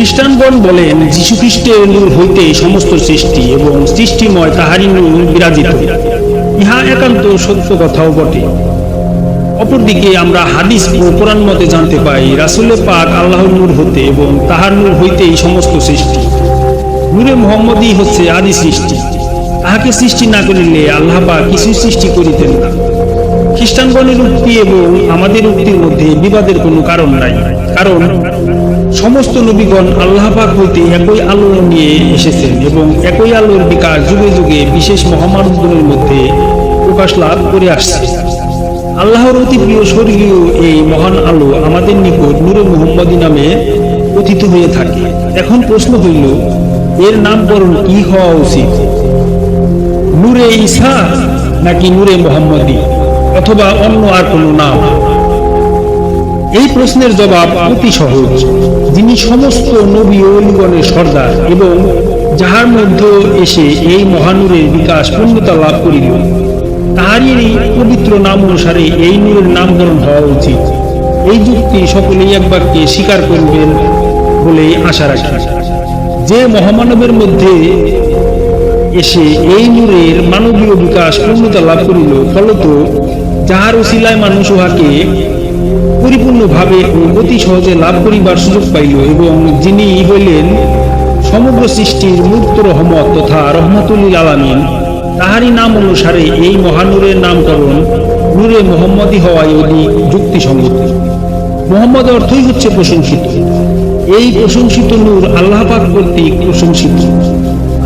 খ্রিস্টানগণ বলেন যীশু খ্রিস্টের নূর হইতে সমস্ত সৃষ্টি এবং সৃষ্টিময় তাহারই নূর বিরাজিত। ইহা একান্ত সত্য কথাও বটে। অপরদিকে আমরা হাদিস ও কোরআন মতে জানতে পাই রাসুলে পাক আল্লাহর নূর হতে এবং তাহার নূর হইতেই সমস্ত সৃষ্টি। নূরে মোহাম্মদই হচ্ছে আদি সৃষ্টি। তাহাকে সৃষ্টি না করিলে আল্লাহ পাক কিছুই সৃষ্টি করিতেন না। খ্রিস্টানগণের উক্তি এবং আমাদের উক্তির মধ্যে বিবাদের কোনো কারণ নাই। কারণ সমস্ত নবীগণ আল্লাহ পাক হইতে একই আলো নিয়ে এসেছেন এবং একই আলোর বিকাশ যুগে যুগে বিশেষ মহামানবগুলোর মধ্যে প্রকাশ লাভ করে আসছে। আল্লাহর অতি প্রিয় স্বর্গীয় এই মহান আলো আমাদের নিকট নূরে মোহাম্মদী নামে কথিত হয়ে থাকে। এখন প্রশ্ন হইল, এর নামকরণ কি হওয়া উচিত? নূরে ঈসা নাকি নূরে মোহাম্মদী? অথবা অন্য আর কোনো নাম? এই প্রশ্নের জবাব অতি সহজ। যিনি সমস্ত নবী অলিগণের সর্দার এবং যাহার মধ্যে এসে এই মহানূরের বিকাশ পূর্ণতা লাভ করিল, তাহারই এই পবিত্র নাম অনুসারে এই নূরের নামকরণ হওয়া উচিত। এই যুক্তি সকলেই এক বাক্যে স্বীকার করবেন বলে আশা রাখি। যে মহামানবের মধ্যে এসে এই নূরের মানবীয় বিকাশ পূর্ণতা লাভ করিল। ফলত যাহার উশিলায় মানুষ উহাকে পরিপূর্ণভাবে ও অতি সহজে লাভ করিবার সুযোগ পাইল এবং যিনি হইলেন সমগ্র সৃষ্টির মুক্ত রহমত তথা রহমতুল্লিল আলামিন, তাহারই নাম অনুসারে এই মহানূরের নামকরণ নূরে মোহাম্মদী হওয়ায় অধিক যুক্তিসঙ্গত। মোহাম্মদ অর্থই হচ্ছে প্রশংসিত। এই প্রশংসিত নূর আল্লাহ পাক কর্তৃক প্রশংসিত।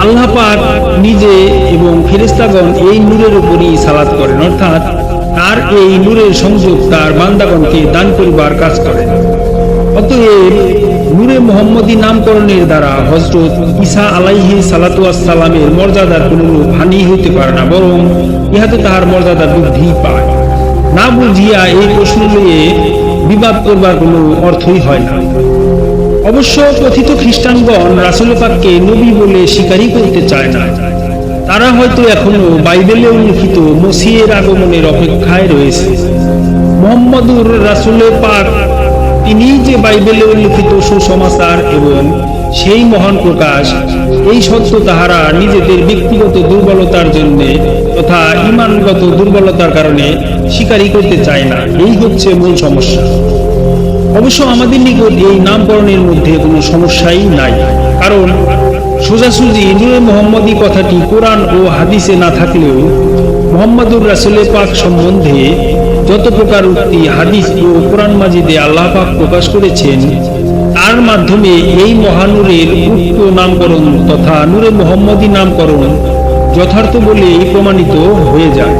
আল্লাহ পাক নিজে এবং ফেরেস্তাগণ এই নূরের উপরই সালাত করেন, অর্থাৎ তার এই নূরের সংযোগ তার বান্দাগণকে দান করিবার কাজ করেন। অতএব নূরে মোহাম্মদী নামকরণের দ্বারা হজরত ঈসা আলাইহি সালাতামের মর্যাদার কোন হানি হইতে পারে না, বরং ইহাতে তাহার মর্যাদা বৃদ্ধি পায়। না বুঝিয়া এই প্রশ্ন নিয়ে বিবাদ করবার কোনো অর্থই হয় না। অবশ্য কথিত খ্রিস্টানগণ রাসুল পাককে নবী বলে স্বীকারই করতে চায় না। তারা হয়তো এখনও বাইবেলে উল্লিখিত মসিয়ের আগমনের অপেক্ষায় রয়েছে। মোহাম্মদুর রাসুলের পাক, তিনি যে বাইবেলে উল্লিখিত সুসমাচার এবং সেই মহান প্রকাশ, এই সত্য তাহারা নিজেদের ব্যক্তিগত দুর্বলতার জন্য তথা ইমানগত দুর্বলতার কারণে স্বীকারই করতে চায় না। এই হচ্ছে মূল সমস্যা। অবশ্য আমাদের নিকট এই নামকরণের মধ্যে কোনো সমস্যাই নাই। কারণ সোজাসুজি নূরে মোহাম্মদী কথাটি কোরআন ও হাদিসে না থাকলেও মোহাম্মদুর রাসুলের পাক সম্বন্ধে যত প্রকার উক্তি হাদিস ও কোরআন মাজিদে আল্লাহ পাক প্রকাশ করেছেন, তার মাধ্যমে এই মহানুরের উক্ত নামকরণ তথা নূরে মোহাম্মদী নামকরণ যথার্থ বলে প্রমাণিত হয়ে যায়।